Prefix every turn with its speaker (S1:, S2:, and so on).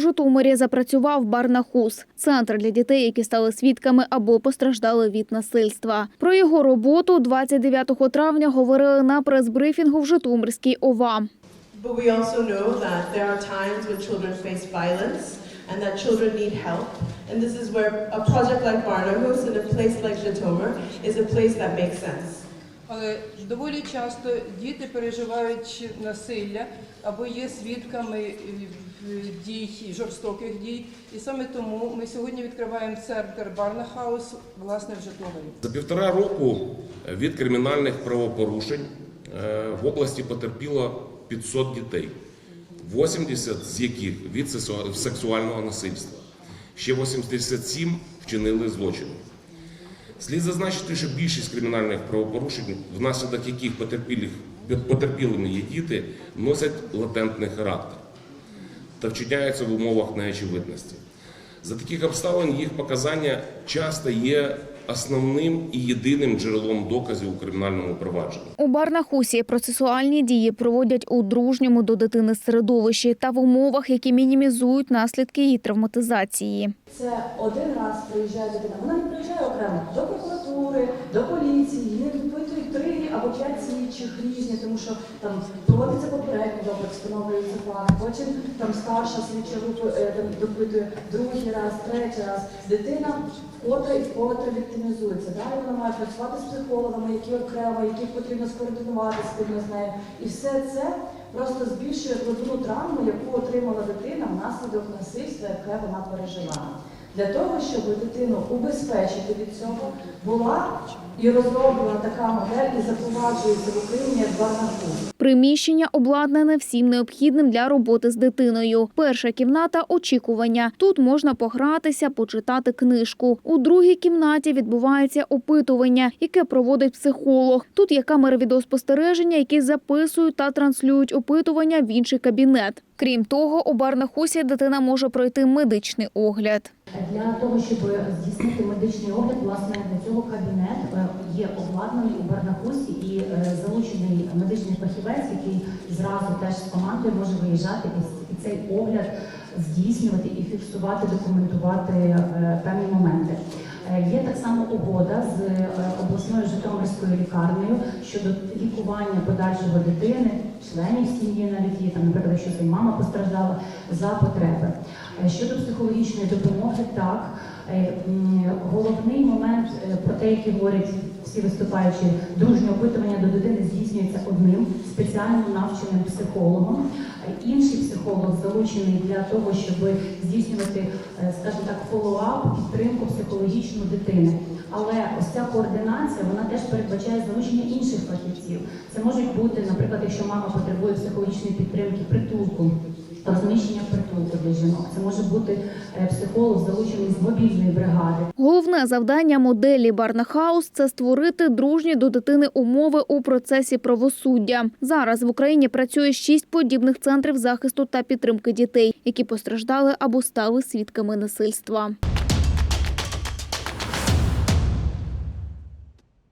S1: Житомирі запрацював Барнахус – центр для дітей, які стали свідками або постраждали від насильства. Про його роботу 29 травня говорили на прес-брифінгу в Житомирській ОВА.
S2: But we also know that there are times when children face violence and that children need help. And this is where a project like Barnahus in a place like Zhytomyr is a place that makes sense.
S3: Але доволі часто діти переживають насилля або є свідками дій, жорстоких дій. І саме тому ми сьогодні відкриваємо центр Барнахаус власне в Житомирі.
S4: За півтора року від кримінальних правопорушень е, в області потерпіло 500 дітей, 80 з яких від сексуального насильства. Ще 87 вчинили злочини. Слід зазначити, що більшість кримінальних правопорушень, внаслідок яких потерпілими є діти, носять латентний характер та вчиняються в умовах неочевидності. За таких обставин їх показання часто є основним і єдиним джерелом доказів у кримінальному провадженні.
S1: У Барнахусі процесуальні дії проводять у дружньому до дитини середовищі та в умовах, які мінімізують наслідки її травматизації.
S5: Це один раз приїжджає дитина. Вона не приїжджає окремо до прокуратури, до поліції, її не відпитують три або п'ять слідчих різні, тому що там проводиться попередній допит, встановлюється факт. Потім там старша слідча група е, допитує другий раз, третій раз. Дитина вкотре і вкотре віктимізується. Далі вона має працювати з психологами, які окремо, яких потрібно скоординувати спільно з нею. І все це просто збільшує глибину травму, яку отримала дитина внаслідок насильства, яке вона пережила. Для того, щоб дитину убезпечити від цього, була і розроблена така модель і запроваджується в Україні як Барнахус.
S1: Приміщення обладнане всім необхідним для роботи з дитиною. Перша кімната очікування. Тут можна погратися, почитати книжку. У другій кімнаті відбувається опитування, яке проводить психолог. Тут є камери відеоспостереження, які записують та транслюють опитування в інший кабінет. Крім того, у Барнахусі дитина може пройти медичний огляд.
S5: Для того, щоб здійснити медичний огляд, власне, для цього кабінет е, є обладнаний у Барнахусі і е, залучений медичний фахівець, який зразу теж з командою може виїжджати і цей огляд здійснювати і фіксувати, документувати е, певні моменти. Є так само угода з обласною Житомирською лікарнею щодо лікування подальшого дитини, членів сім'ї навіть є там, наприклад, якщо це мама постраждала за потреби. Е, Щодо психологічної допомоги, так головний момент е, про те, який говорять всі виступаючі, дружнє опитування до дитини здійснюється одним спеціально навченим психологом. Е, Інший психолог залучений для того, щоб здійснювати, е, скажімо так, фоллоуап, підтримку психологічну дитини. Але ось ця координація вона теж передбачає залучення інших фахівців. Це можуть бути, наприклад, якщо мама потребує психологічної підтримки, притулку. Розміщення притулку для жінок. Це може бути е, психолог, залучений з мобільної бригади.
S1: Головне завдання моделі Барнахаус – це створити дружні до дитини умови у процесі правосуддя. Зараз в Україні працює шість подібних центрів захисту та підтримки дітей, які постраждали або стали свідками насильства.